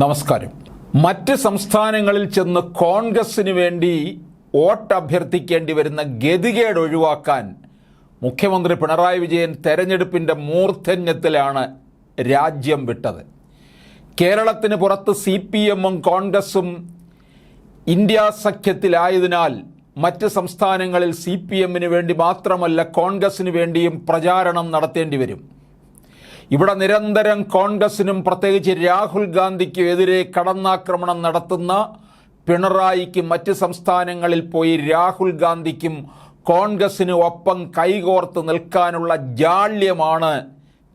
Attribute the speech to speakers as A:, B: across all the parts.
A: നമസ്കാരം. മറ്റ് സംസ്ഥാനങ്ങളിൽ ചെന്ന് കോൺഗ്രസിന് വേണ്ടി വോട്ട് അഭ്യർത്ഥിക്കേണ്ടി വരുന്ന ഗതികേട് ഒഴിവാക്കാൻ മുഖ്യമന്ത്രി പിണറായി വിജയൻ തെരഞ്ഞെടുപ്പിന്റെ മൂർധന്യത്തിലാണ് രാജ്യം വിട്ടത്. കേരളത്തിന് പുറത്ത് സി പി എമ്മും കോൺഗ്രസും ഇന്ത്യ സഖ്യത്തിലായതിനാൽ മറ്റ് സംസ്ഥാനങ്ങളിൽ സി പി എമ്മിന് വേണ്ടി മാത്രമല്ല കോൺഗ്രസിന് വേണ്ടിയും പ്രചാരണം നടത്തേണ്ടി വരും. ഇവിടെ നിരന്തരം കോൺഗ്രസിനും പ്രത്യേകിച്ച് രാഹുൽ ഗാന്ധിക്കും എതിരെ കടന്നാക്രമണം നടത്തുന്ന പിണറായിക്ക് മറ്റ് സംസ്ഥാനങ്ങളിൽ പോയി രാഹുൽ ഗാന്ധിക്കും കോൺഗ്രസിന് ഒപ്പം കൈകോർത്ത് നിൽക്കാനുള്ള ജാള്യമാണ്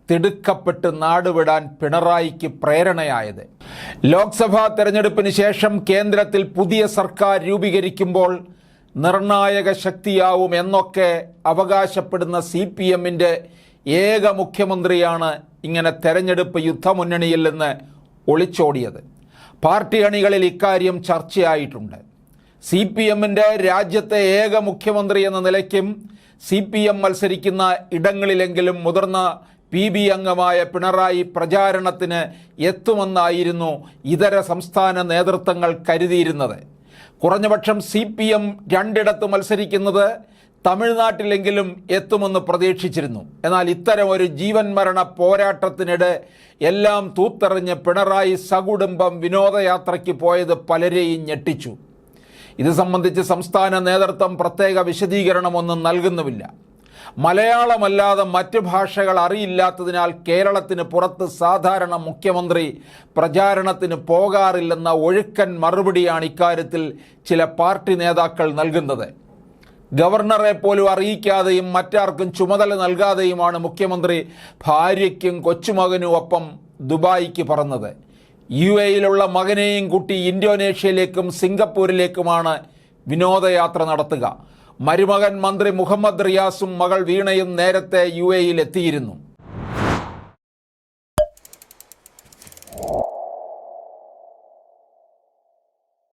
A: തിടുക്കപ്പെട്ട് നാടുവിടാൻ പിണറായിക്ക് പ്രേരണയായത്. ലോക്സഭാ തെരഞ്ഞെടുപ്പിന് ശേഷം കേന്ദ്രത്തിൽ പുതിയ സർക്കാർ രൂപീകരിക്കുമ്പോൾ നിർണായക ശക്തിയാവും എന്നൊക്കെ അവകാശപ്പെടുന്ന സി പി എമ്മിന്റെ ഏക മുഖ്യമന്ത്രിയാണ് ഇങ്ങനെ തെരഞ്ഞെടുപ്പ് യുദ്ധമുന്നണിയിൽ നിന്ന് ഒളിച്ചോടിയത്. പാർട്ടി അണികളിൽ ഇക്കാര്യം ചർച്ചയായിട്ടുണ്ട്. സി പി എമ്മിന്റെ രാജ്യത്തെ ഏക മുഖ്യമന്ത്രി എന്ന നിലയ്ക്കും സി പി എം മത്സരിക്കുന്ന ഇടങ്ങളിലെങ്കിലും മുതിർന്ന പി ബി അംഗമായ പിണറായി പ്രചാരണത്തിന് എത്തുമെന്നായിരുന്നു ഇതര സംസ്ഥാന നേതൃത്വങ്ങൾ കരുതിയിരുന്നത്. കുറഞ്ഞപക്ഷം സി പി എം രണ്ടിടത്ത് മത്സരിക്കുന്നത് തമിഴ്നാട്ടിലെങ്കിലും എത്തുമെന്ന് പ്രതീക്ഷിച്ചിരുന്നു. എന്നാൽ ഇത്തരം ഒരു ജീവൻ മരണ പോരാട്ടത്തിനിടെ എല്ലാം തൂത്തെറിഞ്ഞ് പിണറായി സകുടുംബം വിനോദയാത്രയ്ക്ക് പോയത് പലരെയും ഞെട്ടിച്ചു. ഇത് സംബന്ധിച്ച് സംസ്ഥാന നേതൃത്വം പ്രത്യേക വിശദീകരണമൊന്നും നൽകുന്നുമില്ല. മലയാളമല്ലാതെ മറ്റ് ഭാഷകൾ അറിയില്ലാത്തതിനാൽ കേരളത്തിന് പുറത്ത് സാധാരണ മുഖ്യമന്ത്രി പ്രചാരണത്തിന് പോകാറില്ലെന്ന ഒഴുക്കൻ മറുപടിയാണ് ഇക്കാര്യത്തിൽ ചില പാർട്ടി നേതാക്കൾ നൽകുന്നത്. ഗവർണറെ പോലും അറിയിക്കാതെയും മറ്റാർക്കും ചുമതല നൽകാതെയുമാണ് മുഖ്യമന്ത്രി ഭാര്യയ്ക്കും കൊച്ചുമകനും ഒപ്പം ദുബായിക്ക് പറന്നത്. യു എയിലുള്ള മകനെയും കൂട്ടി ഇന്തോനേഷ്യയിലേക്കും സിംഗപ്പൂരിലേക്കുമാണ് വിനോദയാത്ര നടത്തുക. മരുമകൻ മന്ത്രി മുഹമ്മദ് റിയാസും മകൾ വീണയും നേരത്തെ യു എയിൽ എത്തിയിരുന്നു.